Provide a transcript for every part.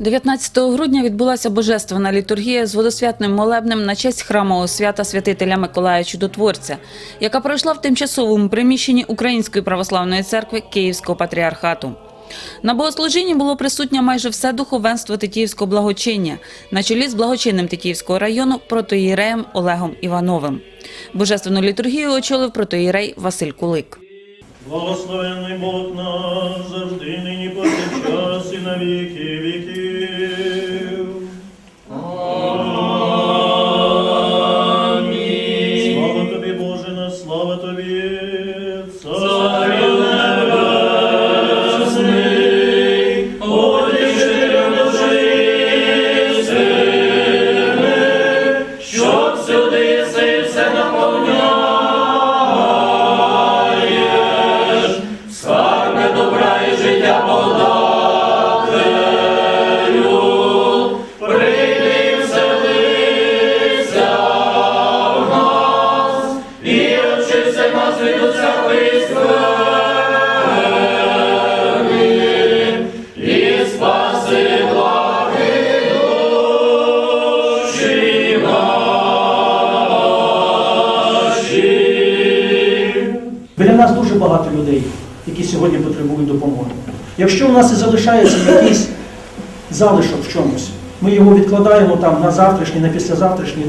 19 грудня відбулася божественна літургія з водосвятним молебнем на честь храмового свята святителя Миколая Чудотворця, яка пройшла в тимчасовому приміщенні Української православної церкви Київського патріархату. На богослужінні було присутнє майже все духовенство Тетіївського благочиння на чолі з благочинним Тетіївського району протоїреєм Олегом Івановим. Божественну літургію очолив протоїрей Василь Кулик. Благословенний Бог наш, завжди нині повсякчас і на You. Нас дуже багато людей, які сьогодні потребують допомоги. Якщо у нас і залишається якийсь залишок в чомусь, ми його відкладаємо там на завтрашній, на післязавтрашній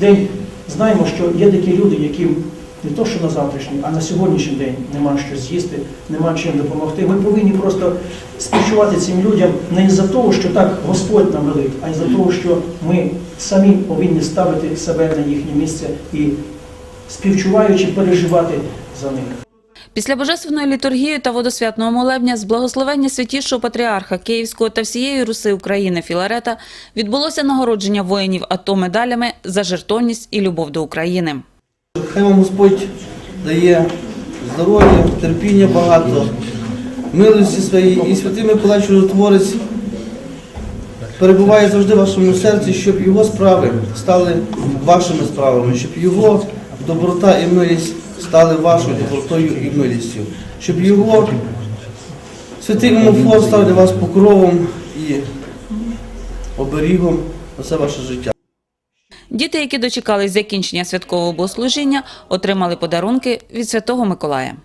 день. Знаємо, що є такі люди, яким не то, що на завтрашній, а на сьогоднішній день нема що з'їсти, нема чим допомогти. Ми повинні просто співчувати цим людям не із-за того, що так Господь нам велить, а із-за того, що ми самі повинні ставити себе на їхнє місце і співчуваючи, переживати за них. Після божественної літургії та водосвятного молебня з благословення святішого патріарха Київського та всієї Руси України Філарета відбулося нагородження воїнів АТО медалями за жертовність і любов до України. Хай вам Господь дає здоров'я, терпіння багато, милості своєї і святий Миколай Чудотворець перебуває завжди в вашому серці, щоб його справи стали вашими справами, щоб його доброта і милість стали вашою добротою і милістю, щоб його святий омофор став для вас покровом і оберігом на все ваше життя. Діти, які дочекались закінчення святкового богослужіння, отримали подарунки від Святого Миколая.